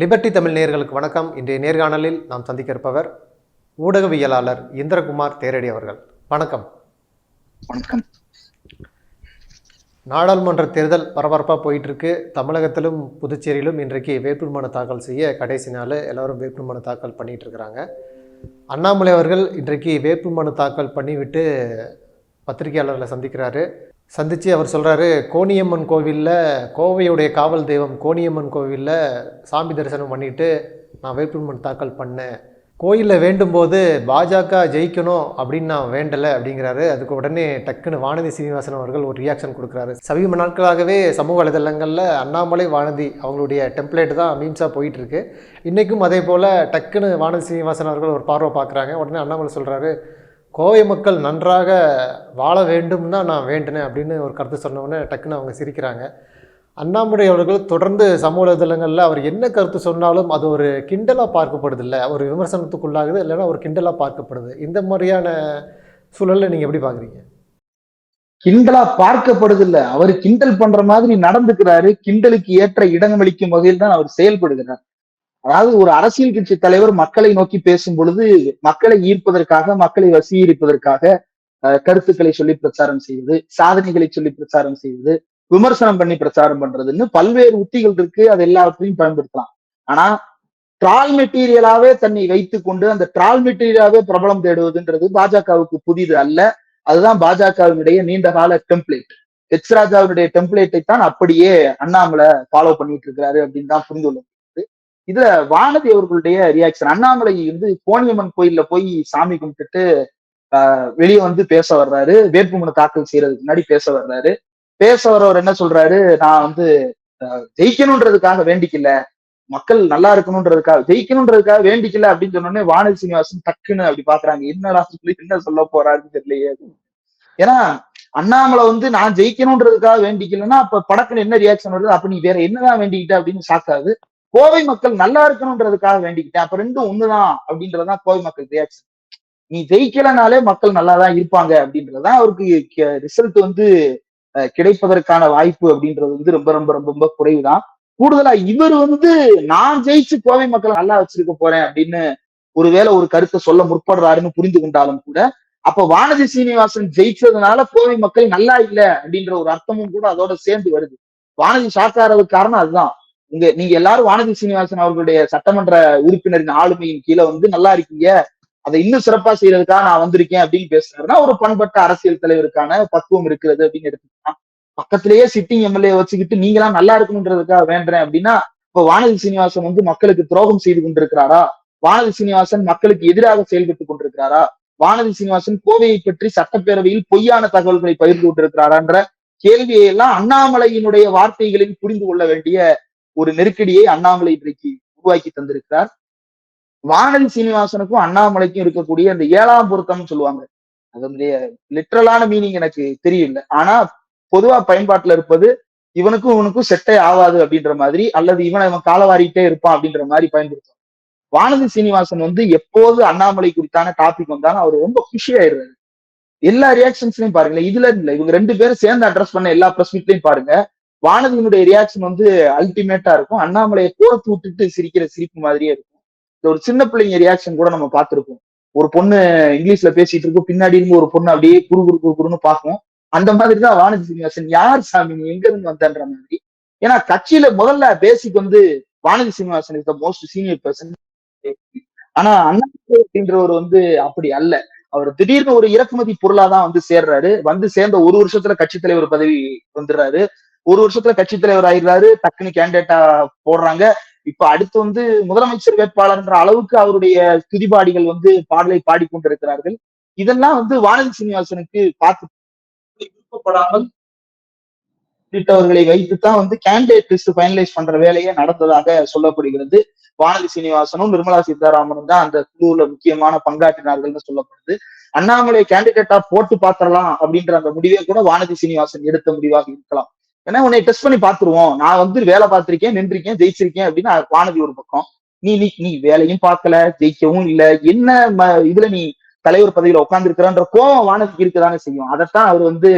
Liberty Tamil நேயர்களுக்கு வணக்கம். இன்றைய நேர்காணலில் நாம் சந்திக்க இருப்பவர் ஊடகவியலாளர் இந்திரகுமார் தேரடி அவர்கள். வணக்கம். வணக்கம். நாடாளுமன்ற தேர்தல் பரபரப்பாக போயிட்டு இருக்கு தமிழகத்திலும் புதுச்சேரியிலும் இன்றைக்கு வேட்புமனு தாக்கல் செய்ய கடைசி நாள் எல்லாரும் வேட்புமனு தாக்கல் பண்ணிட்டு இருக்கிறாங்க அண்ணாமலை அவர்கள் இன்றைக்கு வேட்புமனு தாக்கல் பண்ணிவிட்டு பத்திரிகையாளர்களை சந்திக்கிறாரு. சந்தித்து அவர் சொல்கிறாரு கோணியம்மன் கோவிலில் கோவையுடைய காவல் தெய்வம் கோணியம்மன் கோவிலில் சாமி தரிசனம் பண்ணிட்டு நான் வேட்புமனு தாக்கல் பண்ணேன். கோயிலில் வேண்டும்போது பாஜக ஜெயிக்கணும் அப்படின்னு நான் வேண்டலை அப்படிங்கிறாரு. அதுக்கு உடனே டக்குன்னு வானதி சீனிவாசன் அவர்கள் ஒரு ரியாக்ஷன் கொடுக்குறாரு. சமீப நாட்களாகவே சமூக வலைதளங்களில் அண்ணாமலை வானதி அவங்களுடைய டெம்ப்ளேட் தான் மீம்ஸாக போயிட்டுருக்கு. இன்றைக்கும் அதே போல் டக்குன்னு வானதி சீனிவாசன் அவர்கள் ஒரு பார்வை பார்க்குறாங்க. உடனே அண்ணாமலை சொல்கிறாரு கோவை மக்கள் நன்றாக வாழ வேண்டும் தான் நான் வேண்டினேன் அப்படின்னு ஒரு கருத்து சொன்ன டக்குன்னு அவங்க சிரிக்கிறாங்க. அண்ணாமலை அவர்கள் தொடர்ந்து சமூக தளங்களில் அவர் என்ன கருத்து சொன்னாலும் அது ஒரு கிண்டலாக பார்க்கப்படுது இல்லை ஒரு விமர்சனத்துக்குள்ளாகுது இல்லைன்னா ஒரு கிண்டலாக பார்க்கப்படுது. இந்த மாதிரியான சூழலில் நீங்கள் எப்படி பார்க்குறீங்க? கிண்டலாக பார்க்கப்படுது இல்லை அவர் கிண்டல் பண்ற மாதிரி நடந்துக்கிறாரு. கிண்டலுக்கு ஏற்ற இடமளிக்கும் வகையில் தான் அவர் செயல்படுகிறார். அதாவது ஒரு அரசியல் கட்சி தலைவர் மக்களை நோக்கி பேசும் பொழுது மக்களை ஈர்ப்பதற்காக மக்களை வசீகரிப்பதற்காக அஹ், கருத்துக்களை சொல்லி பிரச்சாரம் செய்வது சாதனைகளை சொல்லி பிரச்சாரம் செய்வது விமர்சனம் பண்ணி பிரச்சாரம் பண்றதுன்னு பல்வேறு உத்திகள் இருக்கு. அது எல்லாவற்றையும் பயன்படுத்தலாம். ஆனா ட்ரால் மெட்டீரியலாவே தன்னை வைத்து கொண்டு அந்த ட்ரால் மெட்டீரியலாவே பிரபலம் தேடுவதுன்றது பாஜகவுக்கு புதிது அல்ல. அதுதான் பாஜகவினுடைய நீண்ட கால டெம்ப்ளேட் ஹெச் ராஜாவினுடைய டெம்ப்ளேட்டை தான் அப்படியே அண்ணாமலை ஃபாலோ பண்ணிட்டு இருக்கிறாரு அப்படின்னு தான் புரிந்துள்ளது இதுல வானதி அவர்களுடைய ரியாக்ஷன் அண்ணாமலை வந்து கோணியம்மன் கோயில்ல போய் சாமி கும்பிட்டுட்டு ஆஹ் வெளியே வந்து பேச வர்றாரு. வேட்புமனு தாக்கல் செய்யறதுக்கு முன்னாடி பேச வர்றாரு. பேச வர்றவர் என்ன சொல்றாரு? நான் வந்து ஆஹ் ஜெயிக்கணுன்றதுக்காக வேண்டிக்கல. மக்கள் நல்லா இருக்கணும்ன்றதுக்காக ஜெயிக்கணுன்றதுக்காக வேண்டிக்கல அப்படின்னு சொன்னோடனே வானதி சீனிவாசன் டக்குன்னு அப்படி பாக்குறாங்க. என்னடா சொல்லி என்ன சொல்ல போறாருன்னு தெரியலையே. ஏன்னா அண்ணாமலை வந்து நான் ஜெயிக்கணுன்றதுக்காக வேண்டிக்கலன்னா அப்ப படக்குன்னு என்ன ரியாக்ஷன் வருது? அப்ப நீ வேற என்னதான் வேண்டிக்கிட்ட அப்படின்னு சாக்காது கோவை மக்கள் நல்லா இருக்கணும்ன்றதுக்காக வேண்டிக்கிட்டேன். அப்ப ரெண்டும் ஒண்ணுதான் அப்படின்றதுதான் கோவை மக்கள் ரியாக்ஷன் நீ ஜெயிக்கலனாலே மக்கள் நல்லா தான் இருப்பாங்க அப்படின்றதுதான் அவருக்கு ரிசல்ட் வந்து அஹ், கிடைப்பதற்கான வாய்ப்பு அப்படின்றது வந்து ரொம்ப ரொம்ப ரொம்ப ரொம்ப குறைவுதான். கூடுதலா இவர் வந்து நான் ஜெயிச்சு கோவை மக்களை நல்லா வச்சிருக்க போறேன் அப்படின்னு ஒருவேளை ஒரு கருத்தை சொல்ல முற்படுறாருன்னு புரிந்து கொண்டாலும் கூட அப்ப வானதி சீனிவாசன் ஜெயிச்சதுனால கோவை மக்கள் நல்லா இல்லை அப்படின்ற ஒரு அர்த்தமும் கூட அதோட சேர்ந்து வருது. வானதி ஷாக்காரதுக்கு காரணம் அதுதான். இங்க நீங்க எல்லாரும் வானதி சீனிவாசன் அவர்களுடைய சட்டமன்ற உறுப்பினரின் ஆளுமையின் கீழே வந்து நல்லா இருக்கீங்க. அதை இன்னும் சிறப்பா செய்யறதுக்காக நான் வந்திருக்கேன் அப்படின்னு பேசுறாருன்னா ஒரு பண்பட்ட அரசியல் தலைவருக்கான பக்குவம் இருக்கிறது அப்படின்னு எடுத்துக்கலாம். பக்கத்திலேயே சிட்டிங் எம்எல்ஏ வச்சுக்கிட்டு நீங்களாம் நல்லா இருக்கணுன்றதுக்காக வேண்டுறேன் அப்படின்னா இப்ப வானதி சீனிவாசன் வந்து மக்களுக்கு துரோகம் செய்து கொண்டிருக்கிறாரா? வானதி சீனிவாசன் மக்களுக்கு எதிராக செயல்பட்டு கொண்டிருக்கிறாரா? வானதி சீனிவாசன் கோவையை பற்றி சட்டப்பேரவையில் பொய்யான தகவல்களை பகிர்ந்து கொண்டிருக்கிறாரான்ற கேள்வியை எல்லாம் அண்ணாமலையினுடைய வார்த்தைகளில் புரிந்து கொள்ள வேண்டிய ஒரு நெருக்கடியை அண்ணாமலை இன்றைக்கு உருவாக்கி தந்திருக்கிறார். வானதி சீனிவாசனுக்கும் அண்ணாமலைக்கும் இருக்கக்கூடிய அந்த ஏழாம் பொருத்தம்னு சொல்லுவாங்க. அதனுடைய லிட்ரலான மீனிங் எனக்கு தெரியல ஆனா பொதுவா பயன்பாட்டுல இருப்பது இவனுக்கும் இவனுக்கும் செட்டே ஆகாது அப்படின்ற மாதிரி அல்லது இவனை இவன் காலவாரிட்டே இருப்பான் அப்படின்ற மாதிரி பயன்படுத்துவான் வானதி சீனிவாசன் வந்து எப்போது அண்ணாமலை குறித்தான டாபிக் வந்தாலும் அவர் ரொம்ப குஷி ஆயிடுறாரு. எல்லா ரியாக்ஷன்ஸ்லயும் பாருங்களேன் இதுல இல்ல இவங்க ரெண்டு பேரும் சேர்ந்து அட்ரஸ் பண்ண எல்லா பிரஸ் மீட்லயும் பாருங்க. வானதியினுடைய ரியாக்ஷன் வந்து அல்டிமேட்டா இருக்கும். அண்ணாமலையை கோர்த்து விட்டுட்டு சிரிக்கிற சிரிப்பு மாதிரியே இருக்கும். இந்த ஒரு சின்ன பிள்ளைங்க ரியாக்ஷன் கூட நம்ம பார்த்துருக்கோம் ஒரு பொண்ணு இங்கிலீஷ்ல பேசிட்டு இருக்கும் பின்னாடி இருந்து ஒரு பொண்ணு அப்படியே குரு குரு குரு குருன்னு பார்க்கும். அந்த மாதிரி தான் வானதி சீனிவாசன் யார் சாமி நீ எங்க இருந்து வந்தன்ற மாதிரி. ஏன்னா கட்சியில முதல்ல பேசிக் வந்து Vanathi Srinivasan is the most senior person ஆனா அண்ணாமலை அப்படின்றவர் வந்து அப்படி அல்ல. அவர் திடீர்னு ஒரு இறக்குமதி பொருளா தான் வந்து சேர்றாரு. வந்து சேர்ந்த ஒரு வருஷத்துல கட்சி தலைவர் பதவி வந்துடுறாரு. ஒரு வருஷத்துல கட்சி தலைவர் ஆயிடுறாரு டக்குன்னு கேண்டிடேட்டா போடுறாங்க. இப்ப அடுத்து வந்து முதலமைச்சர் வேட்பாளர்ன்ற அளவுக்கு அவருடைய துதிபாடிகள் வந்து பாடலை பாடிக்கொண்டிருக்கிறார்கள். இதெல்லாம் வந்து வானதி சீனிவாசனுக்கு பார்த்து விருப்பப்படாமல் உள்ளிட்டவர்களை வைத்துதான் வந்து கேண்டிடேட் லிஸ்ட் ஃபைனலைஸ் பண்ற வேலையே நடந்ததாக சொல்லப்படுகிறது. வானதி சீனிவாசனும் நிர்மலா சீதாராமனும் தான் அந்த குழுவுல முக்கியமான பங்காற்றினார்கள்னு சொல்லப்படுது. அண்ணாமலை கேண்டிடேட்டா போட்டு பாத்திரலாம் அப்படின்ற அந்த முடிவே கூட வானதி சீனிவாசன் எடுத்த முடிவாக இருக்கலாம். ஏன்னா உன்னை டெஸ்ட் பண்ணி பாத்துருவோம் நான் வந்து வேலை பார்த்திருக்கேன் நின்றிருக்கேன் ஜெயிச்சிருக்கேன் அப்படின்னு வானதி ஒரு பக்கம். நீ நீ நீ வேலையும் பார்க்கல ஜெயிக்கவும் இல்ல. என்ன இதுல நீ தலைவர் பதவியில உட்கார்ந்து இருக்கிறன்ற கோவம் வானதிக்கு இருக்கதானே செய்யும். அதைத்தான் அவர் வந்து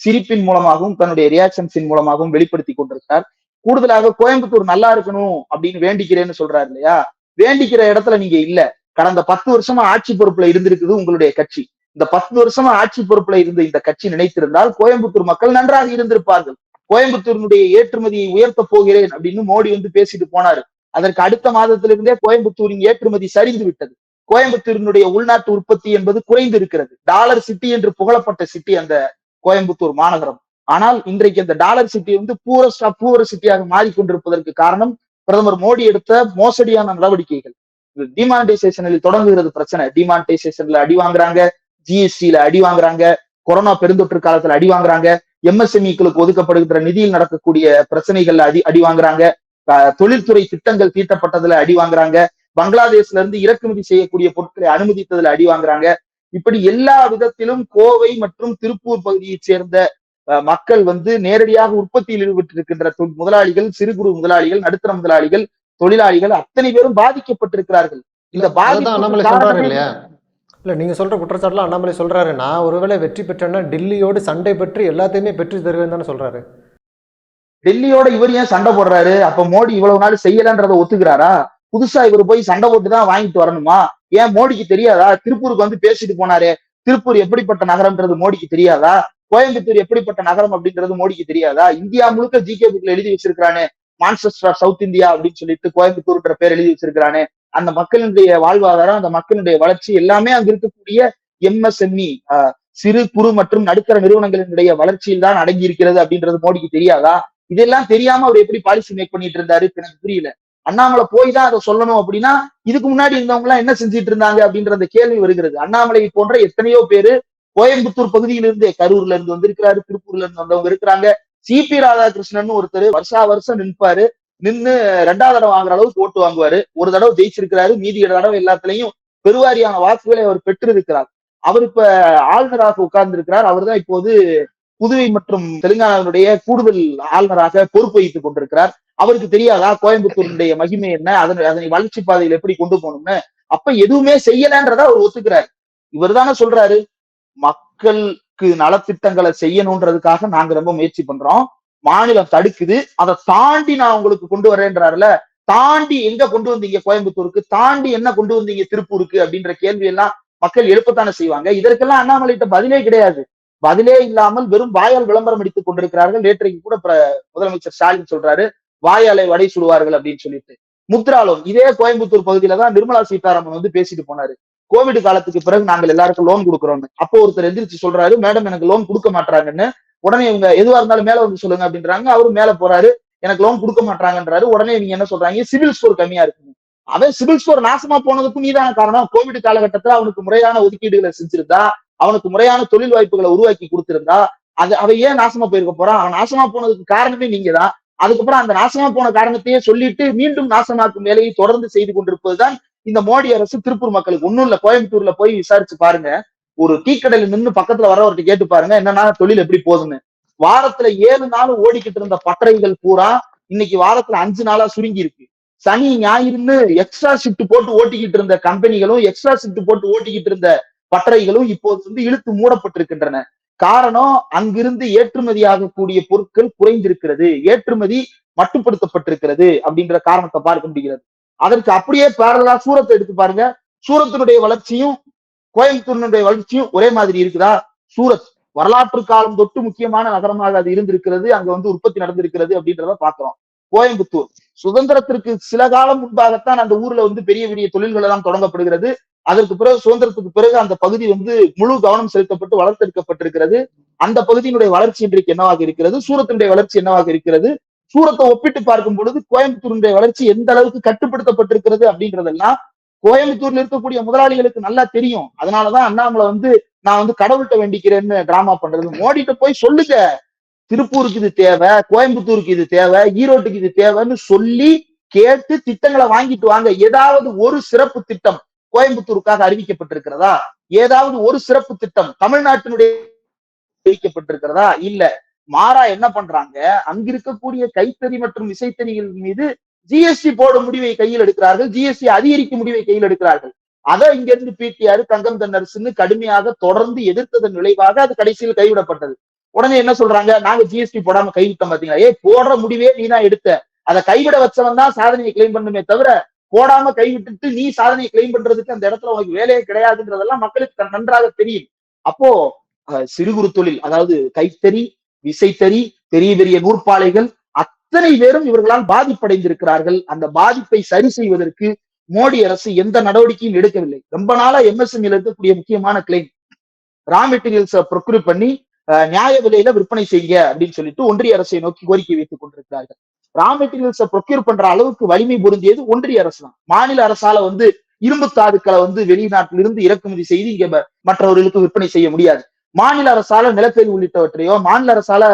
சிரிப்பின் மூலமாகவும் தன்னுடைய ரியாக்ஷன்ஸின் மூலமாகவும் வெளிப்படுத்தி கொண்டிருக்கார் கூடுதலாக கோயம்புத்தூர் நல்லா இருக்கணும் அப்படின்னு வேண்டிக்கிறேன்னு சொல்றாரு இல்லையா? வேண்டிக்கிற இடத்துல நீங்க இல்ல. கடந்த பத்து வருஷமா ஆட்சி பொறுப்புல இருந்திருக்குது உங்களுடைய கட்சி. இந்த பத்து வருஷமா ஆட்சி பொறுப்புல இருந்த இந்த கட்சி நினைத்திருந்தால் கோயம்புத்தூர் மக்கள் நன்றாக இருந்திருப்பார்கள். கோயம்புத்தூரினுடைய ஏற்றுமதியை உயர்த்த போகிறேன் அப்படின்னு மோடி வந்து பேசிட்டு போனாரு. அதற்கு அடுத்த மாதத்திலிருந்தே கோயம்புத்தூரின் ஏற்றுமதி சரிந்து விட்டது. கோயம்புத்தூரினுடைய உள்நாட்டு உற்பத்தி என்பது குறைந்து இருக்கிறது. டாலர் சிட்டி என்று புகழப்பட்ட சிட்டி அந்த கோயம்புத்தூர் மாநகரம். ஆனால் இன்றைக்கு அந்த டாலர் சிட்டி வந்து பூரஸ்டா பூவர பூர சிட்டியாக மாறிக்கொண்டிருப்பதற்கு காரணம் பிரதமர் மோடி எடுத்த மோசடியான நடவடிக்கைகள். டிமானிட்டைசேஷனில் தொடங்குகிறது பிரச்சனை. டிமானிட்டைசேஷன்ல அடி வாங்குறாங்க. ஜிஎஸ்டில அடி வாங்குறாங்க. கொரோனா பெருந்தொற்று காலத்துல அடி வாங்குறாங்க. எம்எஸ்எம்இக்களுக்கு ஒதுக்கப்படுகின்ற நிதியில் நடக்கக்கூடிய பிரச்சனைகள்ல அடி அடி வாங்குறாங்க. தொழில்துறை திட்டங்கள் தீட்டப்பட்டதுல அடி வாங்குறாங்க. பங்களாதேஷ்ல இருந்து இறக்குமதி செய்யக்கூடிய பொருட்களை அனுமதித்ததுல அடி வாங்குறாங்க. இப்படி எல்லா விதத்திலும் கோவை மற்றும் திருப்பூர் பகுதியைச் சேர்ந்த மக்கள் வந்து நேரடியாக உற்பத்தியில் ஈடுபட்டிருக்கின்ற முதலாளிகள் சிறு குறு முதலாளிகள் நடுத்தர முதலாளிகள் தொழிலாளிகள் அத்தனை பேரும் பாதிக்கப்பட்டிருக்கிறார்கள். இந்த பாதிப்பு இல்ல நீங்க சொல்ற குற்றச்சாட்டில் அண்ணாமலை சொல்றாரு. நான் ஒருவேளை வெற்றி பெற்றேன்னா டெல்லியோடு சண்டை பெற்று எல்லாத்தையுமே பெற்று தருவேன் தானே சொல்றாரு. டெல்லியோட இவர் ஏன் சண்டை போடுறாரு? அப்ப மோடி இவ்வளவு நாள் செய்யலன்றத ஒத்துக்கிறாரா? புதுசா இவர் போய் சண்டை போட்டு தான் வாங்கிட்டு வரணுமா? ஏன் மோடிக்கு தெரியாதா? திருப்பூருக்கு வந்து பேசிட்டு போனாரு. திருப்பூர் எப்படிப்பட்ட நகரம்ன்றது மோடிக்கு தெரியாதா? கோயம்புத்தூர் எப்படிப்பட்ட நகரம் அப்படின்றது மோடிக்கு தெரியாதா? இந்தியா முழுக்க ஜி கே புக்ல எழுதி வச்சிருக்கானே மான்செஸ்டர் சவுத் இந்தியா அப்படின்னு சொல்லிட்டு கோயம்புத்தூர்ன்ற பேர் எழுதி வச்சிருக்கானே அந்த மக்களினுடைய வாழ்வாதாரம் அந்த மக்களுடைய வளர்ச்சி எல்லாமே அங்க இருக்கக்கூடிய எம்எஸ்எம்இ சிறு குறு மற்றும் நடுத்தர நிறுவனங்களினுடைய வளர்ச்சியில் தான் அடங்கி இருக்கிறது அப்படின்றது மோடிக்கு தெரியாதா? இதெல்லாம் தெரியாம அவர் எப்படி பாலிசி மேக் பண்ணிட்டு இருந்தாரு எனக்கு புரியல. அண்ணாமலை போய் தான் அதை சொல்லணும் அப்படின்னா இதுக்கு முன்னாடி இருந்தவங்க எல்லாம் என்ன செஞ்சுட்டு இருந்தாங்க அப்படின்ற அந்த கேள்வி வருகிறது. அண்ணாமலை போன்ற எத்தனையோ பேரு கோயம்புத்தூர் பகுதியிலிருந்தே கரூர்ல இருந்து வந்திருக்கிறாரு திருப்பூர்ல இருந்து வந்தவங்க இருக்கிறாங்க. சிபி ராதாகிருஷ்ணன் ஒருத்தர் வருஷா வருஷம் நிற்பாரு நின்னு ரெண்டாவது தடவை வாங்குற அளவுக்கு ஓட்டு வாங்குவாரு. ஒரு தடவை ஜெயிச்சிருக்கிறாரு. மீதி தடவை எல்லாத்துலயும் பெருவாரியான வாக்குகளை அவர் பெற்றிருக்கிறார். அவர் இப்ப ஆளுநராக உட்கார்ந்து இருக்கிறார் அவர் தான் இப்போது புதுவை மற்றும் தெலுங்கானாவினுடைய கூடுதல் ஆளுநராக பொறுப்பு வைத்துக் கொண்டிருக்கிறார். அவருக்கு தெரியாதா? கோயம்புத்தூரினுடைய மகிமை என்ன? அதனை அதனை வளர்ச்சி பாதையில் எப்படி கொண்டு போகணும்னு? அப்ப எதுவுமே செய்யலன்றத அவர் ஒத்துக்கிறார். இவர் தானே சொல்றாரு. மக்களுக்கு நலத்திட்டங்களை செய்யணுன்றதுக்காக நாங்க ரொம்ப முயற்சி பண்றோம். மாநிலம் தடுக்குது. அதை தாண்டி நான் உங்களுக்கு கொண்டு வரேன்றாருல தாண்டி எங்க கொண்டு வந்தீங்க கோயம்புத்தூருக்கு? தாண்டி என்ன கொண்டு வந்தீங்க திருப்பூருக்கு? அப்படின்ற கேள்வி எல்லாம் மக்கள் எழுப்பத்தானே செய்வாங்க. இதற்கெல்லாம் அண்ணாமலைகிட்ட பதிலே கிடையாது. பதிலே இல்லாமல் வெறும் வாயால் விளம்பரம் அடித்துக் கொண்டிருக்கிறார்கள். நேற்றைக்கு கூட முதலமைச்சர் ஸ்டாலின் சொல்றாரு வாயாலை வடை சுடுவார்கள் அப்படின்னு சொல்லிட்டு. முத்ராலோன் இதே கோயம்புத்தூர் பகுதியில தான் நிர்மலா சீதாராமன் வந்து பேசிட்டு போனாரு. கோவிட் காலத்துக்கு பிறகு நாங்கள் எல்லாருக்கும் லோன் கொடுக்குறோம்னு. அப்போ ஒருத்தர் எந்திரிச்சு சொல்றாரு மேடம் எனக்கு லோன் கொடுக்க மாட்டாங்கன்னு உடனே இவங்க எதுவா இருந்தாலும் மேல வந்து சொல்லுங்க அப்படின்றாங்க. அவரும் மேல போறாரு. எனக்கு லோன் கொடுக்க மாட்டாங்கன்றாரு உடனே நீங்க என்ன சொல்றாங்க? சிவில் ஸ்கோர் கம்மியா இருக்கு அவன் சிவில் ஸ்கோர் நாசமா போனதுக்கும் நீதான காரணம். கோவிட் காலகட்டத்துல அவனுக்கு முறையான ஒதுக்கீடுகளை செஞ்சிருந்தா அவனுக்கு முறையான தொழில் வாய்ப்புகளை உருவாக்கி கொடுத்திருந்தா அது அவ ஏன் நாசமா போயிருக்க போறான்? அவன் நாசமா போனதுக்கு காரணமே நீங்க தான் அதுக்கப்புறம் அந்த நாசமா போன காரணத்தையே சொல்லிட்டு மீண்டும் நாசமாக்கும் வேலையை தொடர்ந்து செய்து கொண்டிருப்பதுதான் இந்த மோடி அரசு திருப்பூர் மக்களுக்கு. ஒன்னும் இல்ல. கோயம்புத்தூர்ல போய் விசாரிச்சு பாருங்க. ஒரு டீக்கடையில நின்னு பக்கத்துல வரவர்கிட்ட கேட்டு பாருங்க என்னன்னா தொழில் எப்படி போகுதுன்னு. வாரத்துல ஏழு நாள் ஓடிக்கிட்டு இருந்த பட்டறைகள் பூரா இன்னைக்கு வாரத்துல அஞ்சு நாளா சுருங்கி இருக்கு. சனி ஞாயிறுன்னு எக்ஸ்ட்ரா ஷிஃப்ட் போட்டு ஓட்டிக்கிட்டு இருந்த கம்பெனிகளும் எக்ஸ்ட்ரா ஷிஃப்ட் போட்டு ஓட்டிக்கிட்டு இருந்த பட்டறைகளும் இப்போது வந்து இழுத்து மூடப்பட்டிருக்கின்றன. காரணம் அங்கிருந்து ஏற்றுமதி ஆகக்கூடிய பொருட்கள் குறைந்திருக்கிறது. ஏற்றுமதி மட்டுப்படுத்தப்பட்டிருக்கிறது அப்படின்ற காரணத்தை பார்க்க முடிகிறது. அதற்கு அப்படியே பேரலா சூரத்தை எடுத்து பாருங்க. சூரத்தினுடைய வளர்ச்சியும் கோயம்புத்தூரினுடைய வளர்ச்சியும் ஒரே மாதிரி இருக்குதா? சூரத் வரலாற்று காலம் தொட்டு முக்கியமான நகரமாக அது இருந்திருக்கிறது அங்க வந்து உற்பத்தி நடந்திருக்கிறது அப்படின்றத பாக்குறோம் கோயம்புத்தூர் சுதந்திரத்திற்கு சில காலம் முன்பாகத்தான் அந்த ஊர்ல வந்து பெரிய பெரிய தொழில்கள் எல்லாம் தொடங்கப்படுகிறது. அதற்கு பிறகு சுதந்திரத்துக்கு பிறகு அந்த பகுதி வந்து முழு கவனம் செலுத்தப்பட்டு வளர்த்தெடுக்கப்பட்டிருக்கிறது. அந்த பகுதியினுடைய வளர்ச்சி இன்றைக்கு என்னவாக இருக்கிறது? சூரத்தினுடைய வளர்ச்சி என்னவாக இருக்கிறது? சூரத்தை ஒப்பிட்டு பார்க்கும் பொழுது கோயம்புத்தூருடைய வளர்ச்சி எந்த அளவுக்கு கட்டுப்படுத்தப்பட்டிருக்கிறது அப்படின்றதெல்லாம் கோயம்புத்தூர்ல இருக்கக்கூடிய முதலாளிகளுக்கு நல்லா தெரியும். அதனாலதான் அண்ணாமலை வந்து நான் வந்து கடவுள்கிட்ட வேண்டிக்கிறேன்னு டிராமா பண்றது. மோடிட்ட போய் சொல்லுங்க. திருப்பூருக்கு இது தேவை கோயம்புத்தூருக்கு இது தேவை ஈரோட்டுக்கு இது தேவைன்னு சொல்லி கேட்டு திட்டங்களை வாங்கிட்டு வாங்க. ஏதாவது ஒரு சிறப்பு திட்டம் கோயம்புத்தூருக்காக அறிவிக்கப்பட்டிருக்கிறதா? ஏதாவது ஒரு சிறப்பு திட்டம் தமிழ்நாட்டினுடைய அறிவிக்கப்பட்டிருக்கிறதா? இல்ல. மாறா என்ன பண்றாங்க? அங்கிருக்கக்கூடிய கைத்தறி மற்றும் விசைத்தறிகள் மீது ஜிஎஸ்டி போடும் முடிவை கையில் எடுக்கிறார்கள் ஜிஎஸ்டி அதிகரிக்கும் முடிவை கையில் எடுக்கிறார்கள். அதை இங்க இருந்து பிடிஆர் தங்கம் தன்னரசுன்னு கடுமையாக தொடர்ந்து எதிர்த்ததன் விளைவாக அது கடைசியில் கைவிடப்பட்டது. உடனே என்ன சொல்றாங்க? நாங்க ஜிஎஸ்டி போடாம கைவிட்டோம் பாத்தீங்களா ஏ போடுற முடிவே நீ தான் எடுத்த. அதை கைவிட வச்சவன் தான் சாதனையை கிளைம் பண்ணுமே தவிர போடாம கைவிட்டுட்டு நீ சாதனையை கிளைம் பண்றதுக்கு அந்த இடத்துல உனக்கு வேலையே கிடையாதுன்றதெல்லாம் மக்களுக்கு நன்றாக தெரியும். அப்போ சிறுகுறு சிறு குறு தொழில் அதாவது கைத்தறி விசைத்தறி பெரிய பெரிய நூற்பாலைகள் அத்தனை பேரும் இவர்களால் பாதிப்படைந்திருக்கிறார்கள். அந்த பாதிப்பை சரி செய்வதற்கு மோடி அரசு எந்த நடவடிக்கையும் எடுக்கவில்லை. ரொம்ப நாளா எம்எஸ்எம்இல இருக்கக்கூடிய முக்கியமான கிளைம் ரா மெட்டீரியல்ஸ் ப்ரொக்யூர் பண்ணி நியாய விலையில விற்பனை செய்யுங்க அப்படின்னு சொல்லிட்டு ஒன்றிய அரசை நோக்கி கோரிக்கை வைத்துக் கொண்டிருக்கிறார்கள். ரா மெட்டீரியல்ஸை ப்ரொக்யூர் பண்ற அளவுக்கு வலிமை பொருந்தியது ஒன்றிய அரசு தான். மாநில அரசால வந்து இரும்பு தாதுக்களை வந்து வெளிநாட்டிலிருந்து இறக்குமதி செய்து இங்க மற்றவர்களுக்கு விற்பனை செய்ய முடியாது. மாநில அரசால நிலக்கரி உள்ளிட்டவற்றையோ மாநில அரசால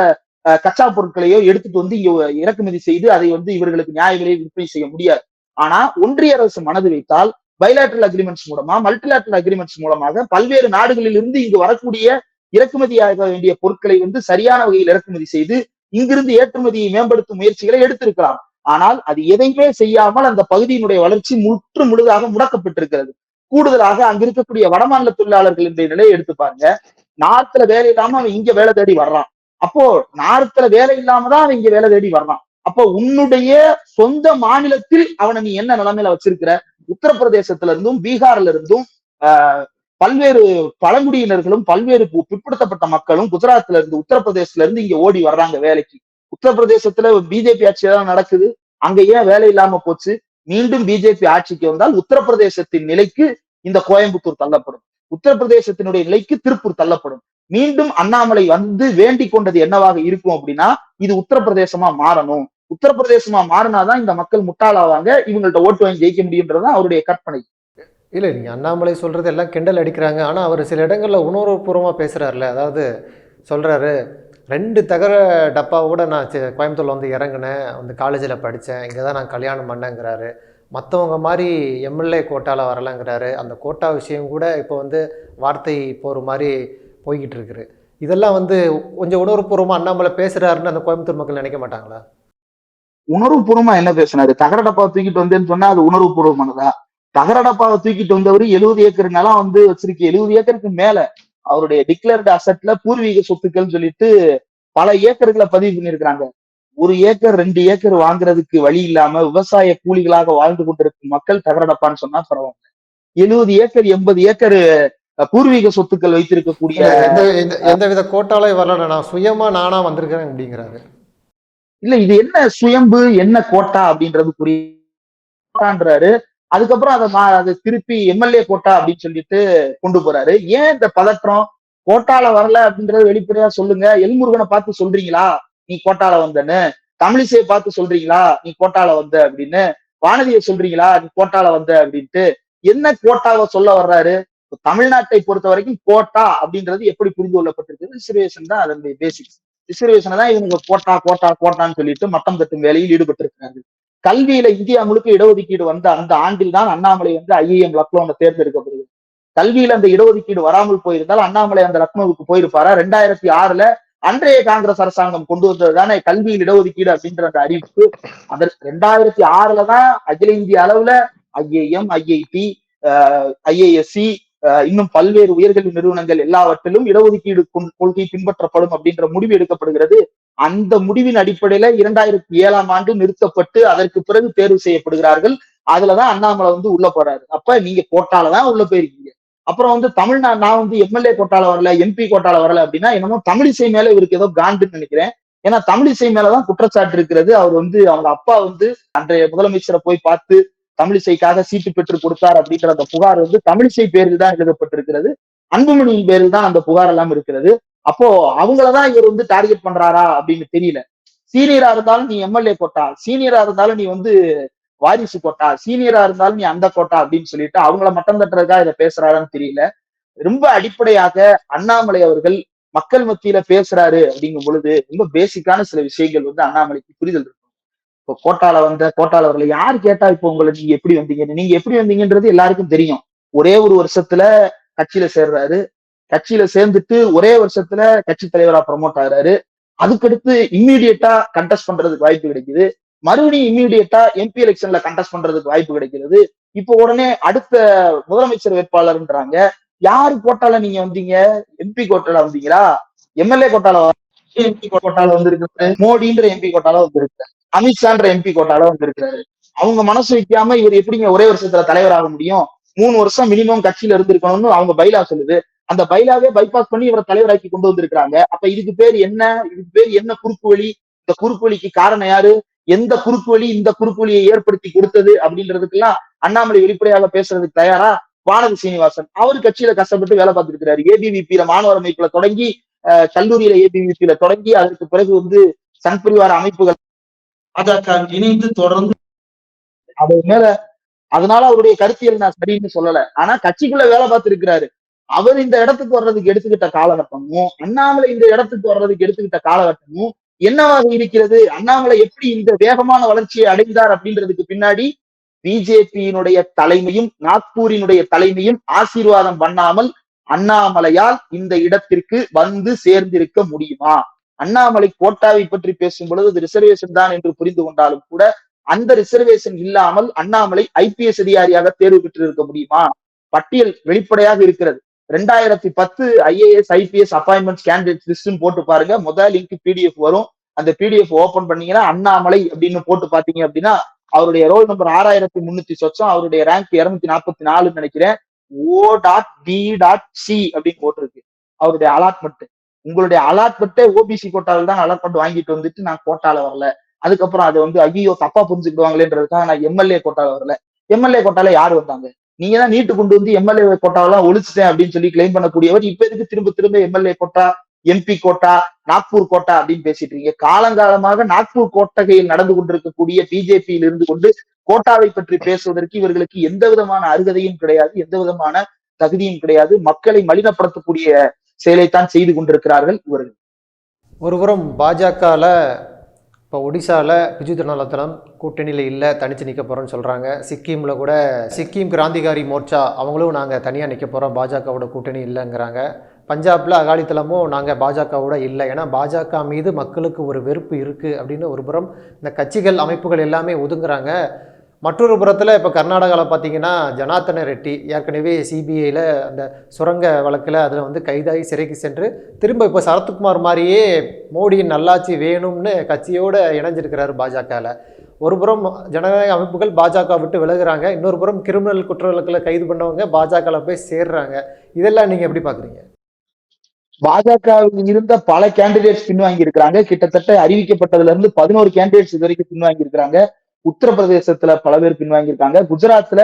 கச்சா பொருட்களையோ எடுத்துட்டு வந்து இங்க இறக்குமதி செய்து அதை வந்து இவர்களுக்கு நியாய விலையை விற்பனை செய்ய முடியாது. ஆனா ஒன்றிய அரசு மனது வைத்தால் பைலாட்ரல் அக்ரிமெண்ட்ஸ் மூலமா மல்டிலேட்டரல் அக்ரிமெண்ட்ஸ் மூலமாக பல்வேறு நாடுகளில் இருந்து இங்கு வரக்கூடிய இறக்குமதியாக வேண்டிய பொருட்களை வந்து சரியான வகையில் இறக்குமதி செய்து இங்கிருந்து ஏற்றுமதியை மேம்படுத்தும் முயற்சிகளை எடுத்திருக்கலாம். ஆனால் அது எதையுமே செய்யாமல் அந்த பகுதியினுடைய வளர்ச்சி முற்று முழுதாக முடக்கப்பட்டிருக்கிறது. கூடுதலாக அங்க இருக்கக்கூடிய வடமாநில தொழிலாளர்கள் என்ற நிலையை எடுத்து பாருங்க. நார்த்ல வேலை இல்லாம அவன் இங்க வேலை தேடி வர்றான். அப்போ நார்த்ல வேலை இல்லாம தான் அவன் இங்க வேலை தேடி வர்றான். அப்போ உன்னுடைய சொந்த மாநிலத்தில் அவனை நீ என்ன நிலைமையில வச்சிருக்கிற? உத்தரப்பிரதேசத்துல இருந்தும் பீகார்ல இருந்தும் பல்வேறு பழங்குடியினர்களும் பல்வேறு பிற்படுத்தப்பட்ட மக்களும் குஜராத்ல இருந்து உத்தரப்பிரதேசத்துல இருந்து இங்க ஓடி வர்றாங்க வேலைக்கு. உத்தரப்பிரதேசத்துல பிஜேபி ஆட்சி தான் நடக்குது? அங்க ஏன் வேலை இல்லாம போச்சு? மீண்டும் பிஜேபி ஆட்சிக்கு வந்தால் உத்தரப்பிரதேசத்தின் நிலைக்கு இந்த கோயம்புத்தூர் தள்ளப்படும். உத்தரப்பிரதேசத்தினுடைய நிலைக்கு திருப்பூர் தள்ளப்படும். மீண்டும் அண்ணாமலை வந்து வேண்டிக் கொண்டது என்னவாக இருக்கும் அப்படின்னா இது உத்தரப்பிரதேசமா மாறணும். உத்தரப்பிரதேசமா மாறினாதான் இந்த மக்கள் முட்டாளாவாங்க இவங்கள்ட்ட ஓட்டு வாங்கி ஜெயிக்க முடியுன்றதுதான் அவருடைய கற்பனை. இல்லை நீங்கள் அண்ணாமலை சொல்கிறது எல்லாம் கிண்டல் அடிக்கிறாங்க. ஆனால் அவர் சில இடங்களில் உணர்வுபூர்வமாக பேசுகிறாருல அதாவது சொல்கிறாரு ரெண்டு தகர டப்பாவோட நான் கோயம்புத்தூரில் கோயம்புத்தூர்ல வந்து இறங்கினேன் வந்து காலேஜில் படித்தேன் இங்கே தான் நான் கல்யாணம் பண்ணேங்கிறாரு. மற்றவங்க மாதிரி எம்எல்ஏ கோட்டாவில் வரலங்கிறாரு. அந்த கோட்டா விஷயம் கூட இப்போ வந்து வார்த்தை போகிற மாதிரி போய்கிட்டு இருக்குது இதெல்லாம் வந்து கொஞ்சம் உணர்வுபூர்வமாக அண்ணாமலை பேசுகிறாருன்னு அந்த கோயம்புத்தூர் மக்கள் நினைக்க மாட்டாங்களா? உணர்வுபூர்வமா என்ன பேசினாரு? தகர டப்பா தூக்கிட்டு வந்தேன்னு சொன்னா அது உணர்வுபூர்வமானதா? தகர டப்பாவை தூக்கிட்டு வந்தவர் எழுபது ஏக்கர் நிலம் வந்து வச்சிருக்கு. எழுபது ஏக்கருக்கு மேல அவருடைய டிக்ளேர்டு அசட்ல பூர்வீக சொத்துக்கள் சொல்லிட்டு பல ஏக்கர்களை பதிவு பண்ணியிருக்கிறாங்க. ஒரு ஏக்கர் ரெண்டு ஏக்கர் வாங்குறதுக்கு வழி இல்லாம விவசாய கூலிகளாக வாழ்ந்து கொண்டிருக்கும் மக்கள் தகர டப்பான்னு சொன்னா பரவாயில்ல. எழுபது ஏக்கர் எண்பது ஏக்கர் பூர்வீக சொத்துக்கள் வைத்திருக்கக்கூடிய எந்த எந்த எந்தவித கோட்டாலையும் வரல நான் சுயமாக நானாக வந்திருக்கிறேன் அப்படிங்கிறாரு. இல்ல இது என்ன சுயம்பு என்ன கோட்டா அப்படின்றது புரியுன்றாரு அதுக்கப்புறம் அதை அதை திருப்பி எம்எல்ஏ கோட்டா அப்படின்னு சொல்லிட்டு கொண்டு போறாரு. ஏன் இந்த பதற்றம்? கோட்டால வரல அப்படின்றத வெளிப்படையா சொல்லுங்க. எல்முருகனை பார்த்து சொல்றீங்களா? நீ கோட்டால வந்தன்னு. தமிழிசையை பார்த்து சொல்றீங்களா? நீ கோட்டால வந்த அப்படின்னு. வானதியை சொல்றீங்களா? நீ கோட்டால வந்த அப்படின்ட்டு. என்ன கோட்டாவை சொல்ல வர்றாரு? தமிழ்நாட்டை பொறுத்த வரைக்கும் கோட்டா அப்படின்றது எப்படி புரிந்து கொள்ளப்பட்டிருக்கு ரிசர்வேஷன் தான் அதனுடைய பேசிக்ஸ் ரிசர்வேஷனை தான் இவங்க கோட்டா கோட்டா கோட்டான்னு சொல்லிட்டு மட்டம் தட்டும் வேலையில் ஈடுபட்டிருக்கிறார்கள். கல்வியில இந்தியா முழுக்க இடஒதுக்கீடு வந்த அந்த ஆண்டில் தான் அண்ணாமலை வந்து ஐஏஎம் லக்னோல தேர்ந்தெடுக்கப்படுகிறது கல்வியில அந்த இடஒதுக்கீடு வராமல் போயிருந்தால் அண்ணாமலை அந்த லக்னோவுக்கு போயிருப்பாரா? ரெண்டாயிரத்தி ஆறுல அன்றைய காங்கிரஸ் அரசாங்கம் கொண்டு வந்தது தானே கல்வியில் இடஒதுக்கீடு அப்படின்ற அந்த அறிவிப்பு. அந்த ரெண்டாயிரத்தி ஆறுல தான் அகில இந்திய அளவுல ஐஏஎம் ஐஐடி ஐஏஎஸ்சி இன்னும் பல்வேறு உயர்கல்வி நிறுவனங்கள் எல்லாவற்றிலும் இடஒதுக்கீடு கொள்கை பின்பற்றப்படும் அப்படின்ற முடிவு எடுக்கப்படுகிறது. அந்த முடிவின் அடிப்படையில இரண்டாயிரத்தி ஏழாம் ஆண்டு நிறுத்தப்பட்டு அதற்கு பிறகு தேர்வு செய்யப்படுகிறார்கள். அதுலதான் அண்ணாமலை வந்து உள்ள போறாரு. அப்ப நீங்க கோட்டால தான் உள்ள போயிருக்கீங்க. அப்புறம் வந்து தமிழ்நாடு நான் வந்து எம்எல்ஏ கோட்டால வரல எம்பி கோட்டால வரல அப்படின்னா என்னமோ தமிழிசை மேல இவருக்கு ஏதோ காண்டுன்னு நினைக்கிறேன். ஏன்னா தமிழிசை மேலதான் குற்றச்சாட்டு இருக்கிறது. அவர் வந்து அவங்க அப்பா வந்து அன்றைய முதலமைச்சரை போய் பார்த்து தமிழிசைக்காக சீட்டு பெற்று கொடுத்தார் அப்படின்ற அந்த புகார் வந்து தமிழிசை பேரில் தான் எழுதப்பட்டிருக்கிறது. அன்புமணியின் பேரில் தான் அந்த புகார் எல்லாம் இருக்கிறது. அப்போ அவங்களதான் இவர் வந்து டார்கெட் பண்றாரா அப்படின்னு தெரியல. சீனியரா இருந்தாலும் நீ எம்எல்ஏ கோட்டா சீனியரா இருந்தாலும் நீ வந்து வாரிசு கோட்டா சீனியரா இருந்தாலும் நீ அந்த கோட்டா அப்படின்னு சொல்லிட்டு அவங்கள மட்டம் தட்டுறதுக்காக இதை பேசுறாரான்னு தெரியல. ரொம்ப அடிப்படையாக அண்ணாமலை அவர்கள் மக்கள் மத்தியில பேசுறாரு அப்படிங்கும் பொழுது ரொம்ப பேசிக்கான சில விஷயங்கள் வந்து அண்ணாமலைக்கு புரிதல் இருக்கும். இப்போ கோட்டால வந்த கோட்டால வரல. யார் கேட்டா இப்போ உங்களை நீங்க எப்படி வந்தீங்கன்னு நீங்க எப்படி வந்தீங்கன்றது எல்லாருக்கும் தெரியும். ஒரே ஒரு வருஷத்துல கட்சியில சேர்றாரு. கட்சியில சேர்ந்துட்டு ஒரே வருஷத்துல கட்சி தலைவரா ப்ரமோட் ஆகிறாரு. அதுக்கடுத்து இம்மீடியட்டா கண்டெஸ்ட் பண்றதுக்கு வாய்ப்பு கிடைக்குது. மறுபடியும் இம்மீடியட்டா எம்பி எலெக்ஷன்ல கண்டெஸ்ட் பண்றதுக்கு வாய்ப்பு கிடைக்கிறது. இப்போ உடனே அடுத்த முதலமைச்சர் வேட்பாளர்ன்றாங்க. யாரு கோட்டால நீங்க வந்தீங்க? எம்பி கோட்டால வந்தீங்களா? எம்எல்ஏ கோட்டால எம்பி கோட்டால வந்திருக்கு மோடின்ற எம்பி கோட்டால வந்திருக்கு அமித்ஷான்ற எம்பி கோட்டால வந்திருக்காரு அவங்க மனசு வைக்காம இவர் எப்படிங்க ஒரே வருஷத்துல தலைவராக முடியும்? மூணு வருஷம் மினிமம் கட்சியில இருந்திருக்கணும்னு அவங்க பைலா சொல்லுது. அந்த பைலாவே பைபாஸ் பண்ணி இவரை தலைவராக்கி கொண்டு வந்திருக்காங்க அப்ப இதுக்கு பேர் என்ன? இதுக்கு பேர் என்ன குறுக்கு வழி? இந்த குறுக்கு வழிக்கு காரணம் யாரு? எந்த குறுக்கு வழி இந்த குறுக்கு வழியை ஏற்படுத்தி கொடுத்தது அப்படின்றதுக்கெல்லாம் அண்ணாமலை வெளிப்படையாக பேசுறதுக்கு தயாரா? வானதி சீனிவாசன். அவர் கட்சியில கஷ்டப்பட்டு வேலை பார்த்துருக்கிறாரு ஏபிவிபியில மாணவர் அமைப்புல தொடங்கி அஹ், கல்லூரியில ஏபிவிபியில தொடங்கி அதற்கு பிறகு வந்து சங் பரிவார அமைப்புகள் பாஜக இணைந்து தொடர்ந்து அது மேல அதனால அவருடைய கருத்தியல் நான் சரின்னு சொல்லல. ஆனா கட்சிக்குள்ள வேலை பார்த்திருக்கிறாரு. அவர் இந்த இடத்துக்கு வர்றதுக்கு எடுத்துக்கிட்ட காலகட்டமும் அண்ணாமலை இந்த இடத்துக்கு வர்றதுக்கு எடுத்துக்கிட்ட காலகட்டமும் என்னவாக இருக்கிறது? அண்ணாமலை எப்படி இந்த வேகமான வளர்ச்சியை அடைந்தார் அப்படின்றதுக்கு பின்னாடி பிஜேபியினுடைய தலைமையும் நாக்பூரினுடைய தலைமையும் ஆசீர்வாதம் பண்ணாமல் அண்ணாமலையால் இந்த இடத்திற்கு வந்து சேர்ந்திருக்க முடியுமா? அண்ணாமலை கோட்டாவை பற்றி பேசும் பொழுது அது ரிசர்வேஷன் தான் என்று புரிந்து கொண்டாலும் கூட அந்த ரிசர்வேஷன் இல்லாமல் அண்ணாமலை ஐபிஎஸ் அதிகாரியாக தேர்வு பெற்றிருக்க முடியுமா? பட்டியல் வெளிப்படையாக இருக்கிறது. ரெண்டாயிரத்தி பத்து IAS IPS appointment candidate list போட்டு பாருங்க. முதல் லிங்க் பிடிஎஃப் வரும். அந்த பிடிஎஃப் ஓபன் பண்ணீங்கன்னா அண்ணாமலை அப்படின்னு போட்டு பாத்தீங்க அப்படின்னா அவருடைய ரோல் நம்பர் ஆறாயிரத்தி முன்னூத்தி சொச்சம் அவருடைய ரேங்க் இருநூத்தி நாற்பத்தி நாலுன்னு நினைக்கிறேன். O dot P dot C அப்படின்னு போட்டிருக்கு. அவருடைய அலாட்மெண்ட் உங்களுடைய அலாட்மெண்ட்டே ஓபிசி கோட்டாவில் தான் அலாட்மெண்ட் வாங்கிட்டு வந்துட்டு நான் கோட்டால வரல. அதுக்கப்புறம் அதை வந்து ஐயோ தப்பா புரிஞ்சுக்கிடுவாங்களேன்றதுக்காக நான் எம்எல்ஏ கோட்டால வரல. எம்எல்ஏ கோட்டால யார் வந்தாங்க? நீங்க தான் நீட்டு கொண்டு வந்து எம்எல்ஏ கோட்டாவெல்லாம் ஒழிச்சிட்டேன் அப்படின்னு சொல்லி கிளைம் பண்ணக்கூடியவர் இப்ப எதுக்கு திரும்ப திரும்ப MLA quota MP quota Nagpur quota அப்படின்னு பேசிட்டு இருக்கீங்க? காலங்காலமாக நாக்பூர் கோட்டகையில் நடந்து கொண்டிருக்கக்கூடிய பிஜேபியில் இருந்து கொண்டு கோட்டாவை பற்றி பேசுவதற்கு இவர்களுக்கு எந்த விதமான அருகதையும் கிடையாது எந்த விதமான தகுதியும் கிடையாது. மக்களை மலினப்படுத்தக்கூடிய செயலைத்தான் செய்து கொண்டிருக்கிறார்கள் இவர்கள். ஒருபுறம் பாஜகவில் இப்போ ஒடிசாவில் பிஜு ஜனதா தளம் கூட்டணியில் இல்லை தனித்து நிற்க போகிறோன்னு சொல்கிறாங்க சிக்கிமில் கூட சிக்கிம் கிராந்திகாரி மோர்ச்சா அவங்களும் நாங்கள் தனியாக நிற்க போகிறோம் பாஜகவோட கூட்டணி இல்லைங்கிறாங்க. பஞ்சாபில் அகாலித்தளமும் நாங்கள் பாஜகவோட இல்லை. ஏன்னா பாஜக மீது மக்களுக்கு ஒரு வெறுப்பு இருக்குது அப்படின்னு ஒரு புறம் இந்த கட்சிகள் அமைப்புகள் எல்லாமே ஒதுங்குறாங்க. மற்றொரு புறத்தில் இப்போ கர்நாடகாவில் பார்த்தீங்கன்னா ஜனார்த்தன ரெட்டி ஏற்கனவே சிபிஐயில் அந்த சுரங்க வழக்கில் அதில் வந்து கைதாகி சிறைக்கு சென்று திரும்ப இப்போ சரத்குமார் மாதிரியே மோடியின் நல்லாட்சி வேணும்னு கட்சியோடு இணைஞ்சிருக்கிறாரு பாஜகவில் ஒரு புறம் ஜனநாயக அமைப்புகள் பாஜக விட்டு விலகுறாங்க இன்னொரு புறம் கிரிமினல் குற்ற வழக்கில் கைது பண்ணவங்க பாஜகவில் போய் சேர்றாங்க. இதெல்லாம் நீங்கள் எப்படி பார்க்குறீங்க பாஜகவில் இருந்த பல கேண்டிடேட்ஸ் பின்வாங்கி இருக்கிறாங்க கிட்டத்தட்ட அறிவிக்கப்பட்டதுல இருந்து பதினோரு கேண்டிடேட்ஸ் இது வரைக்கும் பின்வாங்கி இருக்கிறாங்க உத்தரப்பிரதேசத்துல பல பேர் பின்வாங்கியிருக்காங்க. குஜராத்ல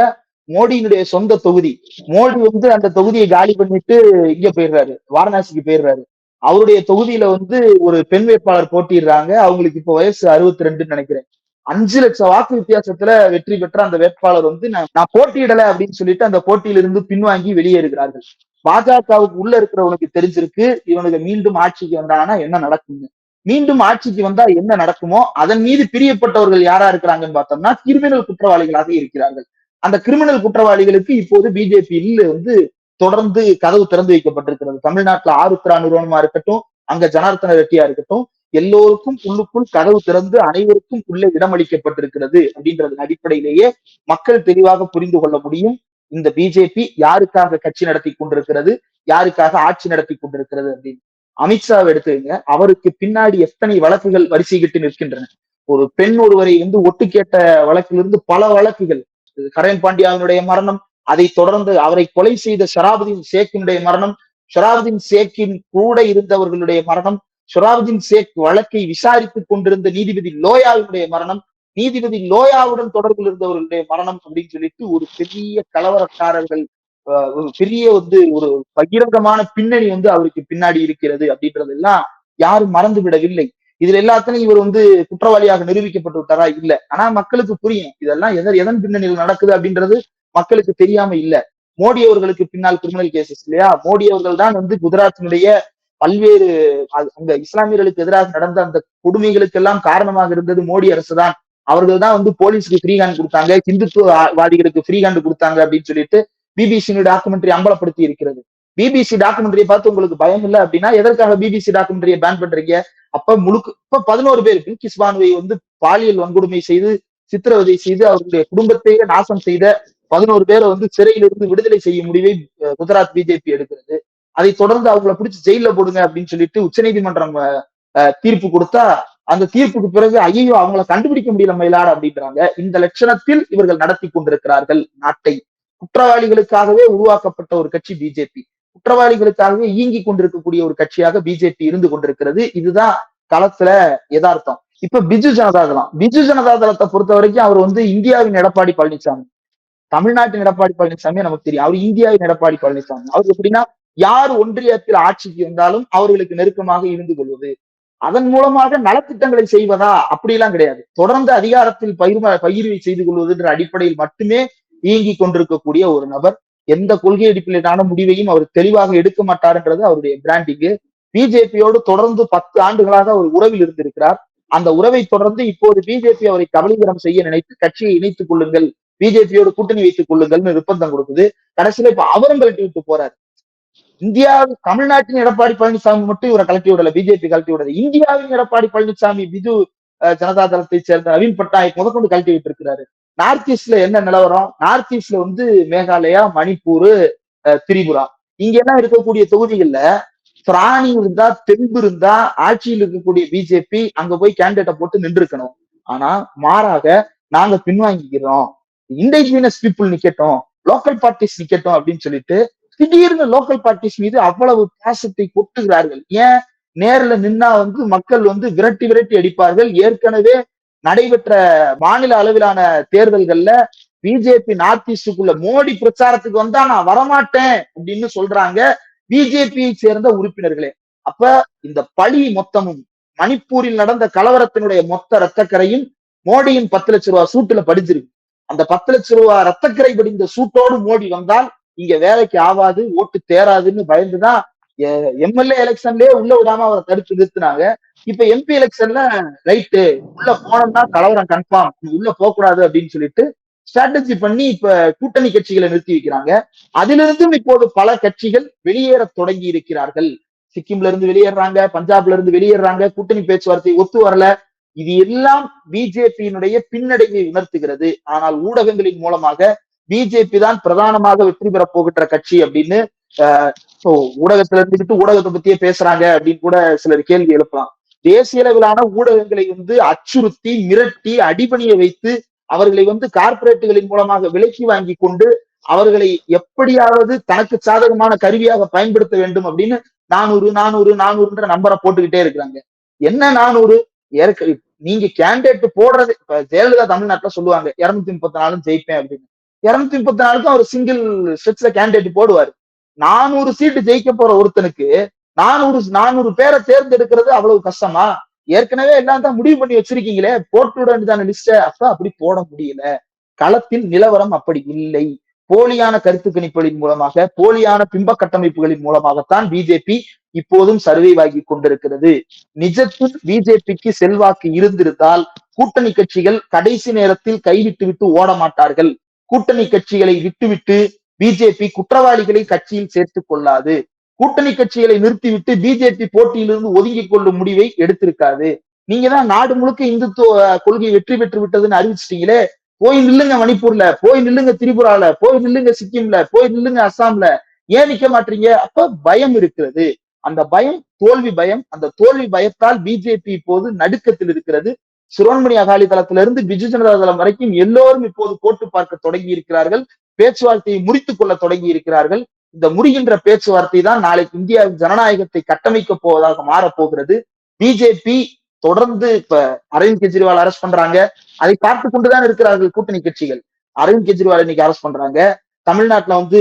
மோடியினுடைய சொந்த தொகுதி. மோடி வந்து அந்த தொகுதியை காலி பண்ணிட்டு இங்க போயிடுறாரு. வாரணாசிக்கு போயிடுறாரு. அவருடைய தொகுதியில வந்து ஒரு பெண் வேட்பாளர் போட்டிடுறாங்க அவங்களுக்கு இப்ப வயசு அறுபத்தி ரெண்டுன்னு நினைக்கிறேன். அஞ்சு லட்சம் வாக்கு வித்தியாசத்துல வெற்றி பெற்ற அந்த வேட்பாளர் வந்து நான் நான் போட்டியிடல அப்படின்னு சொல்லிட்டு அந்த போட்டியிலிருந்து பின்வாங்கி வெளியேறுகிறார்கள். பாஜகவுக்கு உள்ள இருக்கிறவனுக்கு தெரிஞ்சிருக்கு இவனுக்கு மீண்டும் ஆட்சிக்கு வந்தாங்கன்னா என்ன நடக்கும்னு. மீண்டும் ஆட்சிக்கு வந்தா என்ன நடக்குமோ அதன் மீது பிரியப்பட்டவர்கள் யாரா இருக்கிறாங்கன்னு பார்த்தோம்னா கிரிமினல் குற்றவாளிகளாக இருக்கிறார்கள். அந்த கிரிமினல் குற்றவாளிகளுக்கு இப்போது பிஜேபியில் வந்து தொடர்ந்து கதவு திறந்து வைக்கப்பட்டிருக்கிறது. தமிழ்நாட்டுல ஆருத்ரா நிறுவனமா இருக்கட்டும் அங்க ஜனார்த்தன ரெட்டியா இருக்கட்டும் எல்லோருக்கும் உள்ளுக்குள் கதவு திறந்து அனைவருக்கும் உள்ளே இடமளிக்கப்பட்டிருக்கிறது அப்படின்றதன் அடிப்படையிலேயே மக்கள் தெளிவாக புரிந்து கொள்ள முடியும். இந்த பிஜேபி யாருக்காக கட்சி நடத்தி கொண்டிருக்கிறது யாருக்காக ஆட்சி நடத்தி கொண்டிருக்கிறது அப்படின்னு. அமித்ஷாவை எடுத்துக்கங்க. அவருக்கு பின்னாடி எத்தனை வழக்குகள் வரிசைகிட்டு நிற்கின்றன. ஒரு பெண் ஒருவரை வந்து ஒட்டு கேட்ட வழக்கிலிருந்து பல வழக்குகள். கரண் பாண்டியாவினுடைய மரணம் அதை தொடர்ந்து அவரை கொலை செய்த ஷராபுதீன் ஷேக்கினுடைய மரணம் ஷராபுதீன் ஷேக்கின் கூட இருந்தவர்களுடைய மரணம் ஷராபுதீன் ஷேக் வழக்கை விசாரித்துக் கொண்டிருந்த நீதிபதி லோயாவினுடைய மரணம் நீதிபதி லோயாவுடன் தொடர்பில் இருந்தவர்களுடைய மரணம் அப்படின்னு சொல்லிட்டு ஒரு பெரிய கலவரக்காரர்கள் பெரிய வந்து ஒரு பகிரங்கமான பின்னணி வந்து அவருக்கு பின்னாடி இருக்கிறது அப்படின்றதெல்லாம் யாரும் மறந்து விடவில்லை. இதுல எல்லாத்துலயும் இவர் வந்து குற்றவாளியாக நிரூபிக்கப்பட்டு விட்டாரா? இல்ல. ஆனா மக்களுக்கு புரியும். இதெல்லாம் எதன் எதன் பின்னணியில் நடக்குது அப்படின்றது மக்களுக்கு தெரியாம இல்ல. மோடி அவர்களுக்கு பின்னால் கிரிமினல் கேசஸ் இல்லையா? மோடி அவர்கள் தான் வந்து குஜராத்தினுடைய பல்வேறு அங்க இஸ்லாமியர்களுக்கு எதிராக நடந்த அந்த கொடுமைகளுக்கு எல்லாம் காரணமாக இருந்தது மோடி அரசு தான். அவர்கள் தான் வந்து போலீஸ்க்கு ஃப்ரீ ஹேண்ட் கொடுத்தாங்க. இந்துத்துவவாதிகளுக்கு ஃப்ரீ ஹேண்ட் கொடுத்தாங்க அப்படின்னு சொல்லிட்டு பிபிசியினுடைய டாக்குமெண்ட்ரி அம்பலப்படுத்தி இருக்கிறது. பிபிசி டாக்குமெண்ட்ரியை பார்த்து உங்களுக்கு பயம் இல்லை அப்படின்னா எதற்காக பிபிசி டாக்குமெண்ட்ரியை பேன் பண்றீங்க? அப்ப முழுக்க இப்ப பதினோரு பேர் பில்கிஸ் பானுவை வந்து பாலியல் வன்கொடுமை செய்து சித்திரவதை செய்து அவருடைய குடும்பத்தையே நாசம் செய்த பதினோரு பேரை வந்து சிறையிலிருந்து விடுதலை செய்யும் முடிவை குஜராத் பிஜேபி எடுக்கிறது. அதை தொடர்ந்து அவங்கள பிடிச்சி ஜெயில போடுங்க அப்படின்னு சொல்லிட்டு உச்சநீதிமன்றம் தீர்ப்பு கொடுத்தா அந்த தீர்ப்புக்கு பிறகு ஐயோ அவங்கள கண்டுபிடிக்க முடியல மயிலாடு அப்படின்றாங்க. இந்த லட்சணத்தில் இவர்கள் நடத்தி கொண்டிருக்கிறார்கள் நாட்டை குற்றவாளிகளுக்காகவே உருவாக்கப்பட்ட ஒரு கட்சி பிஜேபி குற்றவாளிகளுக்காகவே இயங்கி கொண்டிருக்கக்கூடிய ஒரு கட்சியாக பிஜேபி இருந்து கொண்டிருக்கிறது. இதுதான் களத்துல யதார்த்தம். இப்ப பிஜு ஜனதா தளம். பிஜு ஜனதாதளத்தை பொறுத்த வரைக்கும் அவர் வந்து இந்தியாவின் எடப்பாடி பழனிசாமி. தமிழ்நாட்டின் எடப்பாடி பழனிசாமி நமக்கு தெரியும். அவர் இந்தியாவின் எடப்பாடி பழனிசாமி. அவர் எப்படின்னா யார் ஒன்றியத்தில் ஆட்சிக்கு வந்தாலும் அவர்களுக்கு நெருக்கமாக இருந்து கொள்வது. அதன் மூலமாக நலத்திட்டங்களை செய்வதா? அப்படிலாம் கிடையாது. தொடர்ந்து அதிகாரத்தில் பயிர் பயிர்வை செய்து கொள்வதுன்ற அடிப்படையில் மட்டுமே இயங்கி கொண்டிருக்கக்கூடிய ஒரு நபர் எந்த கொள்கை அடிப்படையிலான முடிவையும் அவர் தெளிவாக எடுக்க மாட்டார்ன்றது அவருடைய பிராண்டிங்கு பிஜேபியோடு தொடர்ந்து பத்து ஆண்டுகளாக அவர் உறவில் இருந்திருக்கிறார். அந்த உறவை தொடர்ந்து இப்போது பிஜேபி அவரை கபலீகரம் செய்ய நினைத்து கட்சியை இணைத்துக் கொள்ளுங்கள் பிஜேபியோடு கூட்டணி வைத்துக் கொள்ளுங்கள்னு நிர்பந்தம் கொடுக்குது. கடைசியில இப்ப அவரும் கழட்டி விட்டு போறாரு. இந்தியா தமிழ்நாட்டின் எடப்பாடி பழனிசாமி மட்டும் இவரை கலட்டி விடல பிஜேபி கலட்டி விடல. இந்தியாவின் எடப்பாடி பழனிசாமி பிஜு ஜனதா தளத்தை சேர்ந்த நவீன் பட்நாயக் முதற்கொண்டு கழட்டி விட்டு இருக்கிறாரு நார்த் ஈஸ்ட்ல என்ன நிலவரம்? நார்த் ஈஸ்ட்ல வந்து மேகாலயா மணிப்பூர் திரிபுரா. இங்க எல்லாம் இருக்கக்கூடிய தொகுதிகள்ல பிராணி இருந்தா தெம்பு இருந்தா ஆட்சியில் இருக்கக்கூடிய பிஜேபி அங்க போய் கேண்டிடேட்டை போட்டு நின்று இருக்கணும் ஆனா மாறாக நாங்க பின்வாங்கிக்கிறோம். இண்டிஜினஸ் பீப்புள் நிக்கட்டும் லோக்கல் பார்ட்டிஸ் நிக்கட்டும் அப்படின்னு சொல்லிட்டு திடீர்னு லோக்கல் பார்ட்டிஸ் மீது அவ்வளவு பாசத்தை கொட்டுகிறார்கள். ஏன்? நேர்ல நின்னா வந்து மக்கள் வந்து விரட்டி விரட்டி அடிப்பார்கள். ஏற்கனவே நடைபெற்ற மாநில அளவிலான தேர்தல்கள்ல பிஜேபி நார்த் ஈஸ்டுக்குள்ள மோடி பிரச்சாரத்துக்கு வந்தா நான் வரமாட்டேன் அப்படின்னு சொல்றாங்க பிஜேபியை சேர்ந்த உறுப்பினர்களே. அப்ப இந்த பழி மொத்தமும் மணிப்பூரில் நடந்த கலவரத்தினுடைய மொத்த ரத்தக்கரையும் மோடியின் பத்து லட்ச ரூபாய் சூட்டுல படிஞ்சிருக்கு. அந்த பத்து லட்ச ரூபாய் ரத்தக்கரை படிந்த சூட்டோடு மோடி வந்தால் இங்க வேலைக்கு ஆவாது ஓட்டு தேராதுன்னு பயந்துதான் எம்எல்ஏ எலெக்ஷன்லயே உள்ள விடாம அவரை தடுத்து நிறுத்தினாங்க. இப்ப எம்பி எலெக்ஷன்ல ரைட்டு உள்ள போனோம்னா கலவரம் கன்ஃபார்ம் உள்ள போக கூடாது அப்படின்னு சொல்லிட்டு ஸ்ட்ராட்டஜி பண்ணி இப்ப கூட்டணி கட்சிகளை நிறுத்தி வைக்கிறாங்க. அதிலிருந்தும் இப்போது பல கட்சிகள் வெளியேற தொடங்கி இருக்கிறார்கள். சிக்கிம்ல இருந்து வெளியேறாங்க பஞ்சாப்ல இருந்து வெளியேறாங்க கூட்டணி பேச்சுவார்த்தை ஒத்து வரல. இது எல்லாம் பிஜேபியினுடைய பின்னடைவை உணர்த்துகிறது. ஆனால் ஊடகங்களின் மூலமாக பிஜேபி தான் பிரதானமாக வெற்றி பெறப் போகின்ற கட்சி அப்படின்னு ஸோ ஊடகத்துல இருந்துகிட்டு ஊடகத்தை பத்தியே பேசுறாங்க அப்படின்னு கூட சிலர் கேள்வி எழுப்பலாம். தேசிய அளவிலான ஊடகங்களை வந்து அச்சுறுத்தி மிரட்டி அடிபணிய வைத்து அவர்களை வந்து கார்ப்பரேட்டுகளின் மூலமாக விலக்கி வாங்கி கொண்டு அவர்களை எப்படியாவது தனக்கு சாதகமான கருவியாக பயன்படுத்த வேண்டும் அப்படின்னு நானூறு நானூறு நானூறுன்ற நம்பரை போட்டுக்கிட்டே இருக்கிறாங்க. என்ன நானூறு? ஏற்க நீங்க கேண்டிடேட் போடுறது இப்ப ஜெயலலிதா தமிழ்நாட்டுல சொல்லுவாங்க இருநூத்தி முப்பத்தி நாலும் ஜெயிப்பேன் அப்படின்னு. இருநூத்தி முப்பத்தி நாலுக்கும் அவர் சிங்கிள் ஸ்ட்ரெச்ல கேண்டிடேட் போடுவாரு. நானூறு சீட்டு ஜெயிக்க போற ஒருத்தனுக்கு நானூறு நானூறு பேரை தேர்ந்தெடுக்கிறது அவ்வளவு கஷ்டமா? ஏற்கனவே எல்லாம் தான் முடிவு பண்ணி வச்சிருக்கீங்களே போட்டு விட வேண்டியதான லிஸ்ட அப்ப அப்படி போட முடியல. களத்தில் நிலவரம் அப்படி இல்லை. போலியான கருத்து கணிப்புகளின் மூலமாக போலியான பிம்ப கட்டமைப்புகளின் மூலமாகத்தான் பிஜேபி இப்போதும் சர்வை ஆகி கொண்டிருக்கிறது. நிஜத்தில் பிஜேபிக்கு செல்வாக்கு இருந்திருந்தால் கூட்டணி கட்சிகள் கடைசி நேரத்தில் கைவிட்டு விட்டு ஓட மாட்டார்கள் கூட்டணி கட்சிகளை விட்டுவிட்டு பிஜேபி குற்றவாளிகளை கட்சியில் சேர்த்துக் கொள்ளாது. கூட்டணி கட்சிகளை நிறுத்திவிட்டு பிஜேபி போட்டியிலிருந்து ஒதுங்கிக் கொள்ளும் முடிவை எடுத்திருக்காது நீங்க தான் நாடு முழுக்க இந்துத்துவ கொள்கை வெற்றி பெற்று விட்டதுன்னு அறிவிச்சிட்டீங்களே. போய் நில்லுங்க மணிப்பூர்ல போய் நில்லுங்க திரிபுரால போய் நில்லுங்க சிக்கிம்ல போய் நில்லுங்க அஸ்ஸாம்ல. ஏன் நிக்க மாட்டீங்க? அப்ப பயம் இருக்கிறது. அந்த பயம் தோல்வி பயம் அந்த தோல்வி பயத்தால் பிஜேபி இப்போது நடுக்கத்தில் இருக்கிறது. சிரோன்மணி அகாலி தளத்திலிருந்து பிஜு ஜனதா தளம் வரைக்கும் எல்லோரும் இப்போது போட்டு பார்க்க தொடங்கி இருக்கிறார்கள். பேச்சுவார்த்தையை முறித்துக் கொள்ள தொடங்கி இருக்கிறார்கள். இந்த முடிகின்ற பேச்சுவார்த்தை தான் நாளைக்கு இந்தியாவின் ஜனநாயகத்தை கட்டமைக்க போவதாக மாறப்போகிறது பிஜேபி தொடர்ந்து இப்ப அரவிந்த் கெஜ்ரிவால் அரெஸ்ட் பண்றாங்க. அதை பார்த்து கொண்டுதான் இருக்கிறார்கள் கூட்டணி கட்சிகள். அரவிந்த் கெஜ்ரிவால் இன்னைக்கு அரெஸ்ட் பண்றாங்க. தமிழ்நாட்டுல வந்து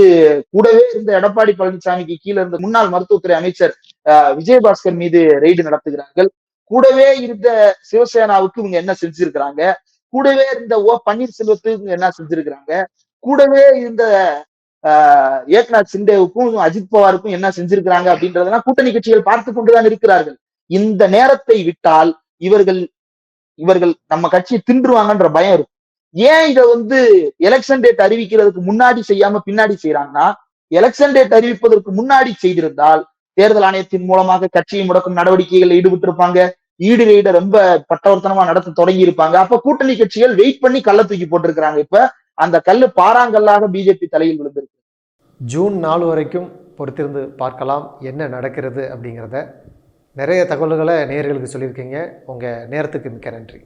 கூடவே இருந்த எடப்பாடி பழனிசாமிக்கு கீழே இருந்த முன்னாள் மருத்துவத்துறை அமைச்சர் விஜயபாஸ்கர் மீது ரெய்டு நடத்துகிறார்கள். கூடவே இருந்த சிவசேனாவுக்கு இவங்க என்ன செஞ்சிருக்கிறாங்க? கூடவே இருந்த ஓ பன்னீர்செல்வத்துக்கு இவங்க என்ன செஞ்சிருக்கிறாங்க? கூடவே இருந்த ஆஹ், ஏக்நாத் சிண்டேவுக்கும் அஜித் பவாருக்கும் என்ன செஞ்சிருக்கிறாங்க அப்படின்றதெல்லாம் கூட்டணி கட்சிகள் பார்த்து கொண்டுதான் இருக்கிறார்கள். இந்த நேரத்தை விட்டால் இவர்கள் இவர்கள் நம்ம கட்சியை தின்றுவாங்கன்ற பயம் இருக்கும். ஏன் இதை வந்து எலெக்ஷன் டேட் அறிவிக்கிறதுக்கு முன்னாடி செய்யாம பின்னாடி செய்யறாங்கன்னா எலெக்ஷன் டேட் அறிவிப்பதற்கு முன்னாடி செய்திருந்தால் தேர்தல் ஆணையத்தின் மூலமாக கட்சியை முடக்கும் நடவடிக்கைகளில் ஈடுபட்டிருப்பாங்க. ஈடு ரெய்ட ரொம்ப பட்டவர்த்தனமா நடத்த தொடங்கி இருப்பாங்க அப்ப கூட்டணி கட்சிகள் வெயிட் பண்ணி கள்ள தூக்கி போட்டிருக்கிறாங்க. இப்ப அந்த கல் பாறாங்கல்லாக பிஜேபி தலையில் விழுந்திருக்கு. ஜூன் நாலு வரைக்கும் பொறுத்திருந்து பார்க்கலாம் என்ன நடக்கிறது அப்படிங்கிறத. நிறைய தகவல்களை நேர்களுக்கு சொல்லியிருக்கீங்க. உங்கள் நேரத்துக்கு மிக்க நன்றி.